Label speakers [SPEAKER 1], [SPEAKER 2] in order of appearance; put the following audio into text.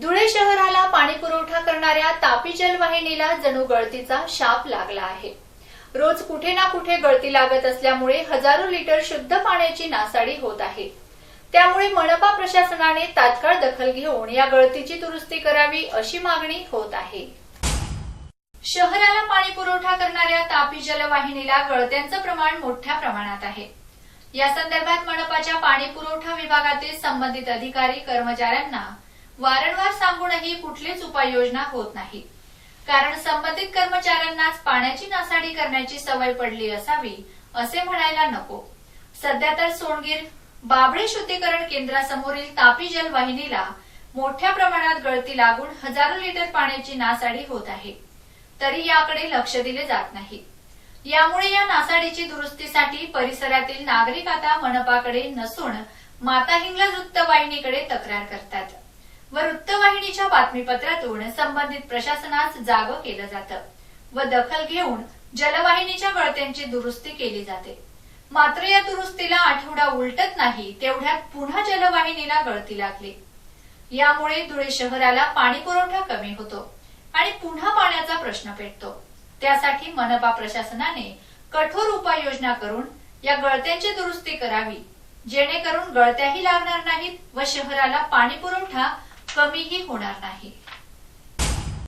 [SPEAKER 1] धुळे शहराला पाणी पुरवठा करणाऱ्या तापी जलवाहिनीला जणू गळतीचा शाप लागला आहे. रोज कुठे ना कुठे गळती लागत असल्यामुळे हजारो लिटर शुद्ध पाण्याची नासाडी होत आहे. त्यामुळे मनपा प्रशासनाने तात्काळ दखल घेऊन या गळतीची दुरुस्ती करावी अशी मागणी होत आहे. शहराला पाणी पुरवठा करणाऱ्या तापी जलवाहिनीला गळत्यांचं प्रमाण मोठ्या प्रमाणात आहे. या संदर्भात मनपाच्या पाणी पुरवठा विभागातील संबंधित अधिकारी कर्मचाऱ्यांना वारंवार सांगूनही कुठलीच उपाययोजना होत नाही. कारण संबंधित कर्मचाऱ्यांनाच पाण्याची नासाडी करण्याची सवय पडली असावी असे म्हणायला नको. सध्या तर सोनगीर बाबळे शुद्धीकरण केंद्रासमोरील तापी जलवाहिनीला मोठ्या प्रमाणात गळती लागून हजारो लिटर पाण्याची नासाडी होत आहे. तरी याकडे लक्ष दिले जात नाही. यामुळे या नासाडीची दुरुस्तीसाठी परिसरातील नागरिक आता मनपाकडे नसून माता हिंगला वृत्तवाहिनीकडे तक्रार करतात. व वृत्तवाहिनीच्या बातमीपत्रातून संबंधित प्रशासनास जागं केलं जातं व दखल घेऊन जलवाहिनीच्या गळत्यांची दुरुस्ती केली जाते. मात्र या दुरुस्तीला आठवडा उलटत नाही तेवढ्यात पुन्हा जलवाहिनीला गळती लागली. यामुळे धुळे शहराला पाणी पुरवठा कमी होतो आणि पुन्हा पाण्याचा प्रश्न पेटतो. त्यासाठी मनपा प्रशासनाने कठोर उपाययोजना करून या गळत्यांची दुरुस्ती करावी जेणेकरून गळत्याही लागणार नाहीत व शहराला पाणी पुरवठा कमीही होणार नाही.